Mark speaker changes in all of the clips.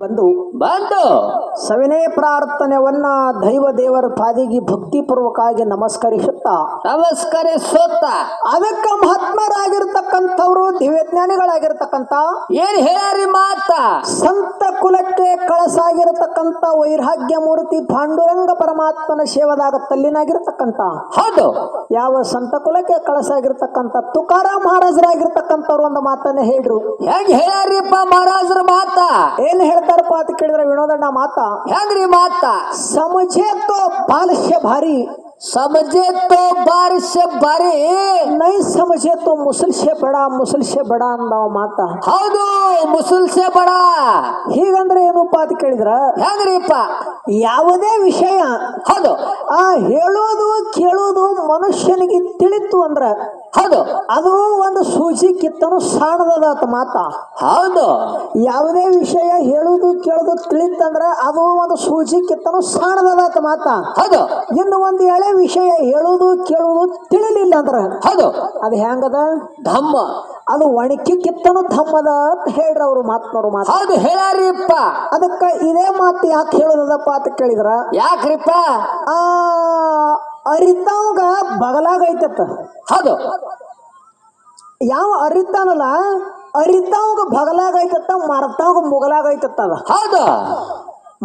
Speaker 1: ಬಂದು
Speaker 2: ಬಂದು
Speaker 1: ಸವಿನಯ ಪ್ರಾರ್ಥನೆಯನ್ನ ದೈವ ದೇವರ ಪಾದಿಗೆ ಭಕ್ತಿಪೂರ್ವಕವಾಗಿ ನಮಸ್ಕರಿಸುತ್ತಾ
Speaker 2: ನಮಸ್ಕರಿಸುತ್ತ.
Speaker 1: ಅದಕ್ಕ ಮಹಾತ್ಮರಾಗಿರ್ತಕ್ಕಂಥವ್ರು ದಿವ್ಯಜ್ಞಾನಿಗಳಾಗಿರ್ತಕ್ಕಂಥ
Speaker 2: ಏನ್ ಹೇಳಿ ಮಾತ?
Speaker 1: ಸಂತ ಕುಲಕ್ಕೆ ಕಳಸಾಗಿರತಕ್ಕಂತ ವೈರಾಗ್ಯ ಮೂರ್ತಿ ಪಾಂಡುರಂಗ ಪರಮಾತ್ಮನ ಸೇವದಾಗ ತಲ್ಲಿನಾಗಿರ್ತಕ್ಕಂಥ
Speaker 2: ಹೌದು.
Speaker 1: ಯಾವ ಸಂತ ಕುಲಕ್ಕೆ ಕಳಸಾಗಿರ್ತಕ್ಕಂಥ ತುಕಾರ ಮಹಾರಾಜರಾಗಿರ್ತಕ್ಕಂಥವ್ರು ಒಂದು ಮಾತನ್ನ ಹೇಳ್ರು.
Speaker 2: ಹೆಂಗ್ ಹೇಳ್ಯಾರಿಪ್ಪ ಮಹಾರಾಜರ ಮಾತ?
Speaker 1: ಏನ್ ಹೇಳ್ತಾರಪ್ಪ ಅಂತ ಕೇಳಿದ್ರೆ ವಿನೋದಣ್ಣ ಮಾತ?
Speaker 2: ಹೆಂಗ್ರಿ ಮಾತ?
Speaker 1: ಸಮಜೇತೋ ಬಾಲಸ್ಯ ಭಾರಿ.
Speaker 2: ಸಮಜೆ ತೋ ಬಾರಿಸ ಬಾರಿ
Speaker 1: ನೈ ಸಮಜೇತೋ ಮುಸಲ್ಸೆ ಬಡ ಮುಸಲ್ಸೆ ಬಡ ಅಂದವ ಮಾತ.
Speaker 2: ಹೌದು ಮುಸಲ್ಸೆ ಬಡ.
Speaker 1: ಹೀಗಂದ್ರೆ ಏನಪ್ಪ ಅಂತ ಕೇಳಿದ್ರ?
Speaker 2: ಹೆಂಗ್ರಿಪ್ಪ?
Speaker 1: ಯಾವುದೇ ವಿಷಯ
Speaker 2: ಹೌದು.
Speaker 1: ಆ ಹೇಳೋದು ಕೇಳೋದು ಮನುಷ್ಯನಿಗೆ ತಿಳಿತು ಅಂದ್ರ
Speaker 2: ಹೌದು.
Speaker 1: ಅದು ಒಂದು ಸೂಚಿ ಕಿತ್ತನು ಸಾಣದದ ಮಾತ.
Speaker 2: ಹೌದು.
Speaker 1: ಯಾವುದೇ ವಿಷಯ ಹೇಳುದು ಕೇಳುದು ತಿಳಿತಂದ್ರೆ ಅದು ಒಂದು ಸೂಚಿ ಕಿತ್ತನು ಸಾಣದದ ಮಾತ.
Speaker 2: ಹೌದು.
Speaker 1: ಇನ್ನು ಒಂದು ಎಳೆ ವಿಷಯ ಹೇಳುದು ಕೇಳುದು ತಿಳಿಲಿಲ್ಲ ಅಂದ್ರೆ
Speaker 2: ಹೌದು.
Speaker 1: ಅದು ಹೆಂಗದ?
Speaker 2: ಧಮ್ಮ.
Speaker 1: ಅದು ಒಣಕಿ ಕಿತ್ತನು ಧಮ್ಮದ ಅಂತ ಹೇಳ್ರ ಅವ್ರು ಮಾತನವ್ರು ಮಾತು.
Speaker 2: ಹೌದು ಹೇಳಾರಿಪ್ಪ
Speaker 1: ಅದಕ್ಕ ಇದೇ ಮಾತು ಯಾಕೆ ಹೇಳೋದಪ್ಪ ಅಂತ ಕೇಳಿದ್ರ?
Speaker 2: ಯಾಕ್ರಿಪ್ಪ?
Speaker 1: ಆ ಅರಿತಾವಾಗ ಬಗಲಾಗೈತತ್ತ
Speaker 2: ಹೌದು.
Speaker 1: ಯಾವ ಅರಿತಾನಲ್ಲ ಐತತ್ತ ಬಗಲಾಗೈತತ್ತ ಮುಗಲಾಗ ಮುಗಲಾಗೈತತ್ತ ಅದ
Speaker 2: ಹೌದು.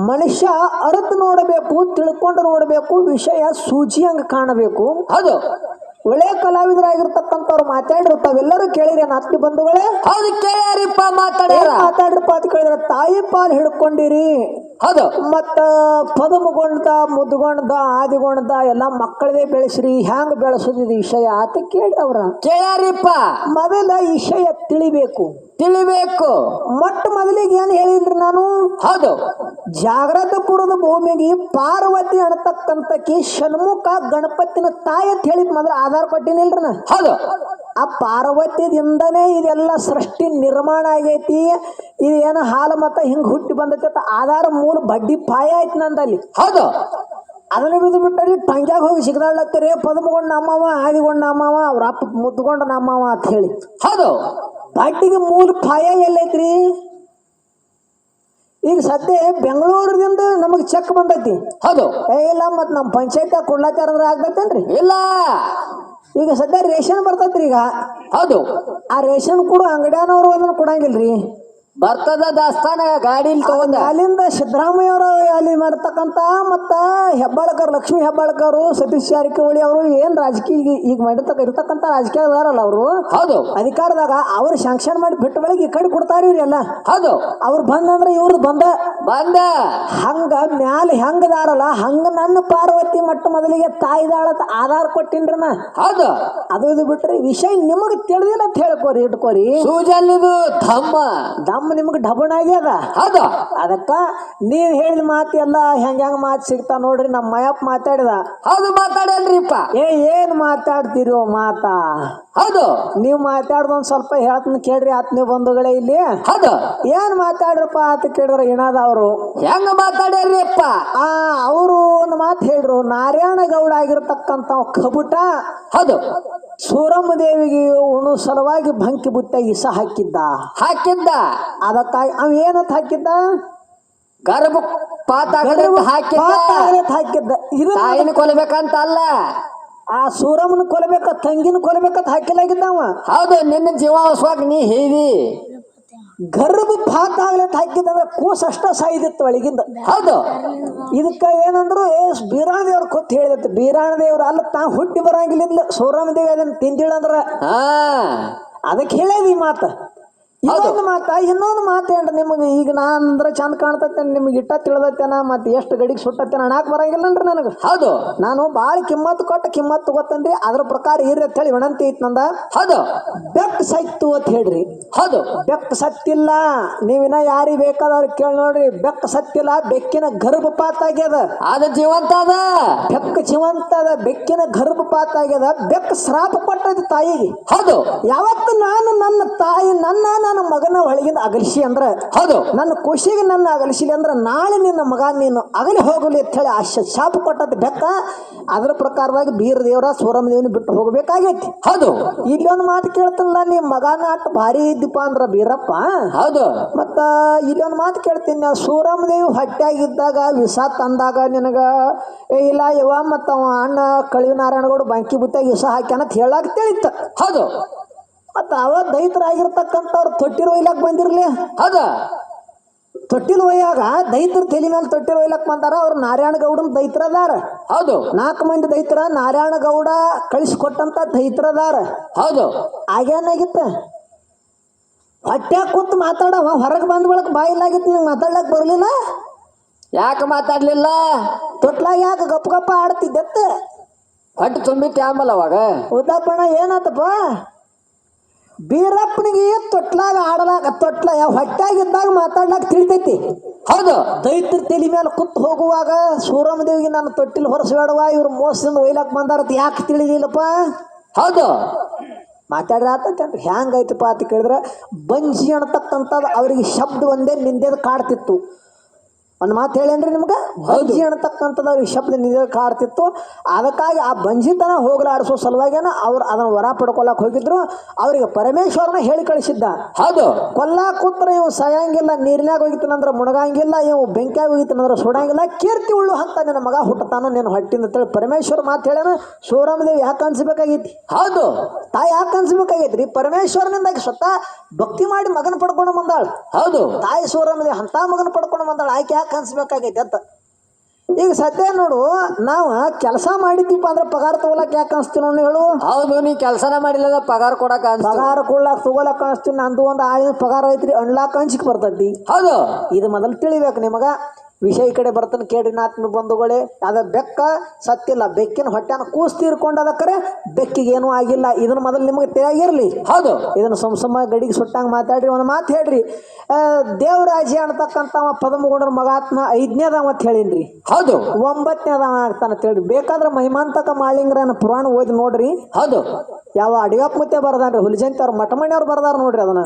Speaker 1: ಮನುಷ್ಯ ಅರಿತು ನೋಡಬೇಕು ತಿಳ್ಕೊಂಡು ನೋಡಬೇಕು ವಿಷಯ ಸೂಜಿ ಹಂಗ ಕಾಣಬೇಕು.
Speaker 2: ಹೌದು.
Speaker 1: ಒಳ್ಳೆ ಕಲಾವಿದರಾಗಿರ್ತಕ್ಕಂಥವ್ರು ಮಾತಾಡಿರ್ತಾವೆಲ್ಲರೂ ಕೇಳಿರಿ ಅತ್ತಿ ಬಂಧುಗಳೇ.
Speaker 2: ಹೌದು ಕೇಳ್ಯಾರಿಪ್ಪ ಮಾತಾಡ್ಯಾರ.
Speaker 1: ಏನ್ ಮಾತಾಡ್ರಪ್ಪ ಅಂತ ಕೇಳಿದ್ರೆ ತಾಯಿ ಪಾಲ್ ಹಿಡ್ಕೊಂಡಿರಿ.
Speaker 2: ಹೌದು.
Speaker 1: ಮತ್ತ ಪದಮಗೊಂಡ ಮುದ್ಗೊಂಡ ಆದಿಗೊಂಡ ಎಲ್ಲ ಮಕ್ಕಳದೇ ಬೆಳೆಸ್ರಿ ಹ್ಯಾಂಗ ಬೆಳೆಸೋದು ವಿಷಯ ಅಂತ ಕೇಳಿ ಅವ್ರ.
Speaker 2: ಕೇಳ್ಯಾರಿಪ್ಪ.
Speaker 1: ಮೊದಲ ವಿಷಯ ತಿಳಿಬೇಕು.
Speaker 2: ತಿಳಿಬೇಕು.
Speaker 1: ಮೊಟ್ಟ ಮೊದಲಿಗೆ ಏನ್ ಹೇಳಿದ್ರಿ ನಾನು?
Speaker 2: ಹೌದು.
Speaker 1: ಜಾಗ್ರತಪುರದ ಭೂಮಿಗೆ ಪಾರ್ವತಿ ಅಣತಕ್ಕಂತಕಿ ಷಣ್ಮುಖ ಗಣಪತಿನ ತಾಯಿ ಅಂತ ಹೇಳಿದ್ ಮೊದಲು ಆಧಾರ ಕೊಟ್ಟಿನಿಲ್ರಿ ನಾ
Speaker 2: ಹೌದು.
Speaker 1: ಆ ಪಾರ್ವತಿದಿಂದನೇ ಇದೆಲ್ಲ ಸೃಷ್ಟಿ ನಿರ್ಮಾಣ ಆಗೈತಿ. ಇದು ಏನು ಹಾಲು ಮತ್ತ ಹಿಂಗ್ ಹುಟ್ಟಿ ಬಂದೈತಿ ಆಧಾರ ಮೂಲ ಬಡ್ಡಿ ಪಾಯ ಆಯ್ತು ನಂದಲ್ಲಿ.
Speaker 2: ಹೌದು.
Speaker 1: ಅದನ್ನ ಬಿದ್ದು ಬಿಟ್ಟಲ್ಲಿ ಟಂಗ್ಯಾಗ ಹೋಗಿ ಸಿಗದಾಡ್ಲತ್ತೀರಿ ಪದಮಗೊಂಡು ನಮ್ಮವ ಆದಿಗೊಂಡು ನಮ್ಮವ ಅವ್ರ ಅಪ್ಪ ಮುದ್ದುಗೊಂಡ ನಮ್ಮವ ಅಂತ ಹೇಳಿ.
Speaker 2: ಹೌದು.
Speaker 1: ಬಡ್ಡಿಗೆ ಮೂಲ ಪಾಯ ಎಲ್ಲೈತ್ರಿ? ಈಗ ಸದ್ಯ ಬೆಂಗಳೂರಿನಿಂದ ನಮಗೆ ಚೆಕ್ ಬಂದೈತಿ.
Speaker 2: ಹೌದು.
Speaker 1: ಏ ಇಲ್ಲ ಮತ್ತು ನಮ್ಮ ಪಂಚಾಯತ್ ಕೊಡ್ಲಾತ್ತಾರ ಅಂದ್ರೆ ಆಗ್ತೈತೇನ್ರಿ
Speaker 2: ಇಲ್ಲ.
Speaker 1: ಈಗ ಸದ್ಯ ರೇಷನ್ ಬರ್ತೈತ್ರಿ ಈಗ.
Speaker 2: ಹೌದು.
Speaker 1: ಆ ರೇಷನ್ ಕೂಡ ಅಂಗಡಿಯನವ್ರು ಅದನ್ನ ಕೊಡಂಗಿಲ್ರಿ.
Speaker 2: ಬರ್ತದ ದಾಸ್ತಾನ ಗಾಡಿಲಿ ತಗೊಂಡ.
Speaker 1: ಅಲ್ಲಿಂದ ಸಿದ್ದರಾಮಯ್ಯ ಅವರು ಅಲ್ಲಿ ಮಾಡ್ತಕ್ಕಂತ ಮತ್ತ ಹೆಬ್ಬಾಳ್ಕರ್ ಲಕ್ಷ್ಮಿ ಹೆಬ್ಬಾಳ್ಕರ್ ಸತೀಶ್ ಜಾರಕಿಹೊಳಿ ಅವರು ಏನ್ ರಾಜಕೀಯ ಈಗ- ಮಾಡಿರ್ತಕ್ಕ ಇರ್ತಕ್ಕಂಥ ರಾಜಕೀಯದಾರಲ್ಲ ಅವರು.
Speaker 2: ಹೌದು.
Speaker 1: ಅಧಿಕಾರದಾಗ ಅವ್ರು ಶಾಂಕ್ಷನ್ ಮಾಡಿ ಬಿಟ್ಟ ಬೆಳಗ್ಗೆ ಈ ಕಡೆ ಕೊಡ್ತಾರ ಇವ್ರೆಲ್ಲ
Speaker 2: ಹೌದು.
Speaker 1: ಅವ್ರು ಬಂದಂದ್ರೆ ಇವ್ರು ಬಂದ.
Speaker 2: ಬಂದ.
Speaker 1: ಹಂಗ ಮ್ಯಾಲ ಹೆಂಗದಾರಲ್ಲ ಹಂಗ ನನ್ನ ಪಾರ್ವತಿ ಮಟ್ಟ ಮೊದಲಿಗೆ ತಾಯಿದಾಳ ಆಧಾರ್ ಕೊಟ್ಟಿನ್ರಿ ನಾ
Speaker 2: ಹೌದು.
Speaker 1: ಅದು ಇದು ಬಿಟ್ರಿ ವಿಷಯ ನಿಮಗೆ ತಿಳಿದಿಲ್ಲ ಅಂತ ಹೇಳ್ಕೋರಿ ಇಟ್ಕೋರಿ.
Speaker 2: ಸೂಜಲ್ಲಿದು ಧಮ್ಮ
Speaker 1: ದಮ್ ನಿಮ್ಗೆ ಡಬಣ ಆಗ್ಯದ?
Speaker 2: ಹೌದು.
Speaker 1: ಅದಕ್ಕ ನೀವ್ ಹೇಳಿದ ಮಾತು ಎಲ್ಲ ಹೆಂಗ ಹೆಂಗ ಮಾತು ಸಿಗ್ತಾ ನೋಡ್ರಿ ನಮ್ಮ ಮಯಪ್ಪ ಮಾತಾಡಿದ.
Speaker 2: ಹೌದು ಮಾತಾಡಲ್ರಿಪ್ಪ.
Speaker 1: ಏ ಏನ್ ಮಾತಾಡ್ತಿರೋ ಮಾತಾ?
Speaker 2: ಹೌದು.
Speaker 1: ನೀವು ಮಾತಾಡ್ದೊಂದ್ ಸ್ವಲ್ಪ ಹೇಳ್ತೀನಿ ಕೇಳ್ರಿ ಆತ್ಮೀಯ ಬಂಧುಗಳೇ ಇಲ್ಲಿ.
Speaker 2: ಹೌದು.
Speaker 1: ಏನ್ ಮಾತಾಡ್ರಪ್ಪ ಅಂತ ಕೇಳಿದ್ರೆ ಇಣದ ಅವರು?
Speaker 2: ಹೆಂಗ ಮಾತಾಡ್ಯಾರಿಪ್ಪ
Speaker 1: ಆ ಅವರು ಒಂದು ಮಾತು ಹೇಳ್ರು ನಾರಾಯಣ ಗೌಡ ಆಗಿರ್ತಕ್ಕಂಥ ಕಬುಟ.
Speaker 2: ಹೌದು.
Speaker 1: ಸೂರಮ್ಮ ದೇವಿಗೆ ಉಣು ಸಲುವಾಗಿ ಬಂಕಿ ಬುತ್ತ ಇಸ ಹಾಕಿದ್ದ.
Speaker 2: ಹಾಕಿದ್ದ.
Speaker 1: ಅದಕ್ಕಾಗಿ ಅವ ಏನಂತ ಹಾಕಿದ್ದ?
Speaker 2: ಗರ್ಭ ಪಾತ ಹಾಕಿದ್ದ.
Speaker 1: ಹಾಕಿದ್ದ. ಇದು
Speaker 2: ತಾಯಿನ ಕೊಲ್ಬೇಕಂತ ಅಲ್ಲ.
Speaker 1: ಆ ಸೂರಮ್ಮನ ಕೊಲ್ಬೇಕ ತಂಗಿನ ಕೊಲ್ಬೇಕಂತ ಹಾಕಿಲಾಗಿದ್ದ ಅವ
Speaker 2: ಹೌದು ನಿನ್ನ ಜೀವ ಉಳಿಸುವಾಗ ನೀ ಹೇಳಿ
Speaker 1: ಗರ್ಭ ಭಾತ ಆಗ್ಲತ್ತ ಹಾಕಿದ್ದ ಕೂಸ್ ಅಷ್ಟ ಸಾಯ್ದಿತ್ತು ಒಳಗಿಂದ.
Speaker 2: ಹೌದು.
Speaker 1: ಇದಕ್ಕ ಏನಂದ್ರು ಏ ಬೀರಾಣ ದೇವ್ರ ಕೊತ್ತು ಹೇಳಿದತ್ತು ಬೀರಾಣ ದೇವ್ರ ಅಲ್ಲ ತಾ ಹುಟ್ಟಿ ಬರಂಗಿಲ್ಲ ಸೂರಮ್ಮ ದೇವಿ ಅದನ್ನ ತಿಂದಿಳಂದ್ರ. ಅದಕ್ಕೆ ಹೇಳೇವಿ ಈ ಮಾತ. ಇನ್ನೊಂದು ಮಾತ ಇನ್ನೊಂದು ಮಾತು ಏನ್ರಿ ನಿಮಗೆ? ಈಗ ನಾನು ಅಂದ್ರೆ ಚಂದ ಕಾಣ್ತೈತೆ ನಿಮ್ಗೆ ಇಟ್ಟ ತಿಳಿದೈತೇನ ಮತ್ತೆ ಎಷ್ಟು ಗಡಿಗೆ ಸುಟ್ಟತ್ತೇನ ಅಣಾಕ್ ಬರಂಗಿಲ್ಲನ್ರಿ ನನಗೆ.
Speaker 2: ಹೌದು.
Speaker 1: ನಾನು ಭಾಳ ಕಿಮ್ಮತ್ತು ಕೊಟ್ಟು ಕಿಮ್ಮತ್ತು ತಗೋತನ್ರಿ ಅದ್ರ ಪ್ರಕಾರ ಇರ್ರಿ ಅಂತ ಹೇಳಿ ವಿನಂತಿ ಐತ್ ನಂದ.
Speaker 2: ಹೌದು.
Speaker 1: ಬೆಕ್ ಸತ್ತು ಅಂತ ಹೇಳ್ರಿ.
Speaker 2: ಹೌದು.
Speaker 1: ಬೆಕ್ ಸತ್ತಿಲ್ಲ ನೀವಿನ ಯಾರಿಗೆ ಬೇಕಾದವ್ರು ಕೇಳಿ ನೋಡ್ರಿ ಬೆಕ್ಕ ಸತ್ತಿಲ್ಲ ಬೆಕ್ಕಿನ ಗರ್ಭಪಾತ ಆಗ್ಯದ.
Speaker 2: ಅದು ಜೀವಂತ ಅದ.
Speaker 1: ಬೆಕ್ಕ ಜೀವಂತ ಅದ ಬೆಕ್ಕಿನ ಗರ್ಭಪಾತ ಆಗ್ಯದ ಬೆಕ್ಕ ಶ್ರಾಪ ಕೊಟ್ಟದ ತಾಯಿಗೆ.
Speaker 2: ಹೌದು.
Speaker 1: ಯಾವತ್ತು ನಾನು ನನ್ನ ತಾಯಿ ನನ್ನ ನನ್ನ ನನ್ನ ಮಗನ ಒಳಗಿಂದ ಅಗಲಿಸಿ ಅಂದ್ರೆ
Speaker 2: ಹೌದು.
Speaker 1: ನನ್ನ ಖುಷಿಗೆ ನನ್ನ ಅಗಲಿಸಿಲಿ ಅಂದ್ರೆ ನಾಳೆ ನಿನ್ನ ಮಗ ನೀನು ಅಗಲಿ ಹೋಗಲಿ ಅಂತ ಹೇಳಿ ಆ ಶಾಪ ಕೊಟ್ಟದ್ದು ಬೆಕ್ಕ ಅದರ ಪ್ರಕಾರವಾಗಿ ಬೀರ ದೇವರ ದೇವನ ಬಿಟ್ಟು ಹೋಗ್ಬೇಕಾಗೈತಿ.
Speaker 2: ಹೌದು.
Speaker 1: ಇಲ್ಲೊಂದು ಮಾತು ಕೇಳ್ತಲ್ಲ ನೀ ಮಗನ ಅಟ್ ಭಾರಿ ಇದ್ದಪ್ಪ ಅಂದ್ರ ಬೀರಪ್ಪ.
Speaker 2: ಹೌದು.
Speaker 1: ಮತ್ತ ಇಲ್ಲೊಂದು ಮಾತು ಕೇಳ್ತೀನಿ ನಾ ಸೂರಮ್ಮ ದೇವಿ ಹೊಟ್ಯಾಗಿದ್ದಾಗ ವಿಷ ತಂದಾಗ ನಿನಗ ಏ ಇಲ್ಲ ಯವ ಮತ್ತ ಅವ ಅಣ್ಣ ಕಳಿವಿ ನಾರಾಯಣಗೌಡ ಬಂಕಿ ಬುತ್ತಾಗ ವಿಷ ಹಾಕ್ಯಾನ ಅಂತ ಹೇಳಕ್ ತಿಳಿತ
Speaker 2: ಹೌದು.
Speaker 1: ಮತ್ತ ಅವ ದೈತರಾಗಿರ್ತಕ್ಕಂಥವ್ರು ತೊಟ್ಟಿರೋ ಒಯ್ಲಾಕ್ ಬಂದಿರಲಿ.
Speaker 2: ಹೌದ?
Speaker 1: ತೊಟ್ಟಿಲ್ ಒಯ್ಯಾಗ ದೈತ್ರ ತಲೆ ಮೇಲೆ ತೊಟ್ಟಿಲ್ ಒಯ್ಲಕ್ ಬಂದಾರ ಅವ್ರು ನಾರಾಯಣ ಗೌಡನ್ ದೈತ್ರದಾರ.
Speaker 2: ಹೌದು.
Speaker 1: ನಾಲ್ಕು ಮಂದಿ ದೈತ್ರ ನಾರಾಯಣ ಗೌಡ ಕಳಿಸ್ಕೊಟ್ಟಂತ ದೈತ್ರದಾರ.
Speaker 2: ಹೌದು.
Speaker 1: ಆಗೇನಾಗಿತ್ತ ಹೊಟ್ಯಾಗ ಕೂತ್ ಮಾತಾಡ ಹೊರಗೆ ಬಂದ ಬಳಕ ಬಾಯಿಲಾಗಿತ್ತು ನಿಂಗೆ ಮಾತಾಡ್ಲಕ್ ಬರಲಿಲ್ಲ?
Speaker 2: ಯಾಕೆ ಮಾತಾಡ್ಲಿಲ್ಲ?
Speaker 1: ತೊಟ್ಲಾಗ ಯಾಕೆ ಗಪ್ಪ ಗಪ್ಪ ಆಡ್ತಿದ್ದೆತ್ತ
Speaker 2: ಹೊಟ್ಟೆ ತುಂಬಿತ್ತು ಆಮೇಲೆ ಅವಾಗ?
Speaker 1: ಉದಾಪಣ ಏನಾತಪ್ಪ? ಬೀರಪ್ಪನಿಗೆ ತೊಟ್ಲಾಗ ಆಡಲಾಗ ತೊಟ್ಲ ಯಾವ ಹೊಟ್ಟೆಗಿದ್ದಾಗ ಮಾತಾಡ್ಲಾಕ ತಿಳಿತೈತಿ.
Speaker 2: ಹೌದು.
Speaker 1: ದೈತ್ರ ತಲೆ ಮೇಲೆ ಕುತ್ತು ಹೋಗುವಾಗ ಸೂರಮದೇವಿಗೆ ನನ್ನ ನಾನು ತೊಟ್ಟಿಲ್ ಹೊರಸಬೇಡವ ಇವ್ರು ಮೋಸದಿಂದ ಒಯ್ಲಾಕ್ ಬಂದಾರತ್ ಯಾಕೆ ತಿಳಿಲಿಲ್ಲಪ್ಪ?
Speaker 2: ಹೌದು.
Speaker 1: ಮಾತಾಡ್ರ ಆತಂತ ಹ್ಯಾಂಗೈತಪ್ಪ ಅಂತ ಕೇಳಿದ್ರೆ ಬಂಜಿ ಅನ್ನತಕ್ಕಂಥದ್ದು ಅವ್ರಿಗೆ ಶಬ್ದ ಒಂದೇ ನಿಂದೇದು ಕಾಡ್ತಿತ್ತು. ಒಂದು ಮಾತು ಹೇಳೇನ್ರಿ ನಿಮ್ಗೆ? ಬಂಜಿ ಅನ್ನತಕ್ಕಂಥದ್ದು ಅವ್ರಿಗೆ ಶಬ್ದ ನಿಂದೆ ಕಾಡ್ತಿತ್ತು ಅದಕ್ಕಾಗಿ ಆ ಬಂಜಿತನ ಹೋಗಲಾಡಿಸೋ ಸಲುವಾಗೇನ ಅವ್ರು ಅದನ್ನ ವರ ಪಡ್ಕೊಳಕ್ ಹೋಗಿದ್ರು. ಅವ್ರಿಗೆ ಪರಮೇಶ್ವರನ ಹೇಳಿ ಕಳಿಸಿದ್ದ.
Speaker 2: ಹೌದು.
Speaker 1: ಕೊಲ್ಲಾ ಕೂತ್ರ ಇವು ಸಾಯಂಗಿಲ್ಲ ನೀರಿನಾಗ ಹೋಗಿತ್ತನಂದ್ರೆ ಮುಣಗಂಗಿಲ್ಲ ಇವು ಬೆಂಕಿಯಾಗ ಹೋಗಿತ್ತನಂದ್ರೆ ಸುಡಂಗಿಲ್ಲ ಕೀರ್ತಿ ಉಳ್ಳು ಹಂತ ನಿನ್ನ ಮಗ ಹುಟ್ಟತಾನ ನೀನು ಹಟ್ಟಿಂದ ಅಂತೇಳಿ ಪರಮೇಶ್ವರ ಮಾತು ಹೇಳ್ಯಾನ ಶಿವರಾಮದೇವಿ ಯಾಕೆ ಅನ್ಸ್ಬೇಕಾಗೈತಿ?
Speaker 2: ಹೌದು.
Speaker 1: ತಾಯಿ ಯಾಕೆ ಅನ್ಸ್ಬೇಕಾಗೈತ್ರಿ? ಪರಮೇಶ್ವರನಿಂದಾಗಿ ಸ್ವತಃ ಭಕ್ತಿ ಮಾಡಿ ಮಗನ ಪಡ್ಕೊಂಡು ಬಂದಾಳ.
Speaker 2: ಹೌದು.
Speaker 1: ತಾಯಿ ಶಿವರಾಮದೇವಿ ಅಂತ ಮಗನ ಪಡ್ಕೊಂಡು ಬಂದಾಳ. ಆಕೆ ಯಾಕೆ ಅನ್ಸ್ಬೇಕಾಗೈತಿ ಅಂತ. ಈಗ ಸದ್ಯ ನೋಡು ನಾವು ಕೆಲಸ ಮಾಡಿದ್ದೀಪ ಅಂದ್ರೆ ಪಗಾರ ತಗೊಳಕ್ ಯಾಕೆ ಅನ್ಸ್ತೀವಿ ನೋಡಿ ಹೇಳು.
Speaker 2: ಹೌದು ನೀ ಕೆಲಸನ ಮಾಡಿಲ್ಲ ಪಗಾರ ಕೊಡಕ
Speaker 1: ಪಗಾರ ಕೊಡ್ಲಾಕ ತಗೊಳಕ್ ಅನ್ಸ್ತೀನಿ ನಂದು ಒಂದು ಆಯ್ದು ಪಗಾರ ಐತ್ರಿ ಅಣ್ಲಾಕ ಅಂಚಿಕ್ ಬರ್ತೈತಿ.
Speaker 2: ಹೌದು.
Speaker 1: ಇದು ಮೊದಲು ತಿಳಿಬೇಕು ನಿಮಗ. ವಿಷಯ ಈ ಕಡೆ ಬರ್ತಾನೆ ಕೇಳ್ರಿ ನಾತ್ಮ ಬಂಧುಗಳೇ. ಅದ ಬೆಕ್ಕ ಸತ್ತಿಲ್ಲ. ಬೆಕ್ಕಿನ ಹೊಟ್ಟೆನ ಕೂಸ್ ತೀರ್ಕೊಂಡದ ಅದಕ್ಕೆ ಬೆಕ್ಕಿಗೆ ಏನೂ ಆಗಿಲ್ಲ. ಇದನ್ನ ಮೊದಲು ನಿಮಗೆ ತಿಳಿಯಾಗಿರ್ಲಿ.
Speaker 2: ಹೌದು.
Speaker 1: ಇದನ್ನು ಸಮ ಸಮ ಗಡಿಗೆ ಸುಟ್ಟಂಗೆ ಮಾತಾಡ್ರಿ ಒಂದು ಮಾತು ಹೇಳ್ರಿ. ದೇವರಾಜಿ ಅನ್ನತಕ್ಕಂಥ ಪದಮಗೌಡರ ಮಗಾತ್ಮ ಐದನೇದವ ಅಂತ ಹೇಳಿನ್ರಿ.
Speaker 2: ಹೌದು.
Speaker 1: ಒಂಬತ್ತನೇದ ಆಗ್ತಾನ ಅಂತ ಹೇಳ್ರಿ. ಬೇಕಾದ್ರೆ ಮಹಿಮಾಂತಕ ಮಾಳಿಂಗ್ರನ ಪುರಾಣ ಓದಿ ನೋಡ್ರಿ.
Speaker 2: ಹೌದು.
Speaker 1: ಯಾವ ಅಡಿಯಪ್ಪ ಮತ್ತೆ ಬರ್ದಾನ್ರಿ ಹುಲಿಜಂತಿ ಅವ್ರ ಮಠಮಣಿ ಅವ್ರು ಬರ್ದಾರ ನೋಡ್ರಿ ಅದನ್ನ.